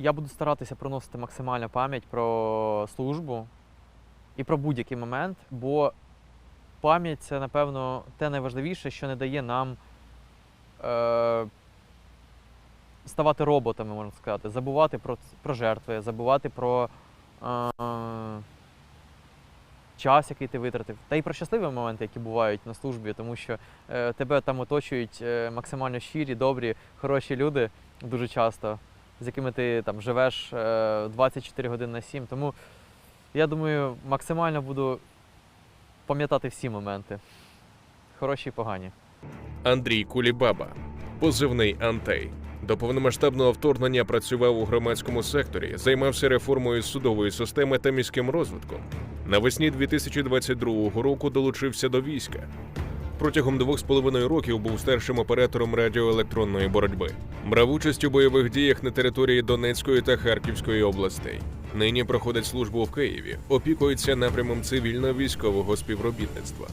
Я буду старатися проносити максимальну пам'ять про службу і про будь-який момент, бо пам'ять це, напевно, те найважливіше, що не дає нам е, ставати роботами, можна сказати, забувати про, про жертви, забувати про е, час, який ти витратив, та й про щасливі моменти, які бувають на службі, тому що е, тебе там оточують е, максимально щирі, добрі, хороші люди дуже часто, з якими ти там живеш е, 24 години на 7. Тому я думаю, максимально буду пам'ятати всі моменти. Хороші і погані. Андрій Кулібаба, позивний Антей. До повномасштабного вторгнення працював у громадському секторі, займався реформою судової системи та міським розвитком. Навесні 2022 року долучився до війська. Протягом двох з половиною років був старшим оператором радіоелектронної боротьби. Брав участь у бойових діях на території Донецької та Харківської областей. Нині проходить службу в Києві, опікується напрямом цивільно-військового співробітництва.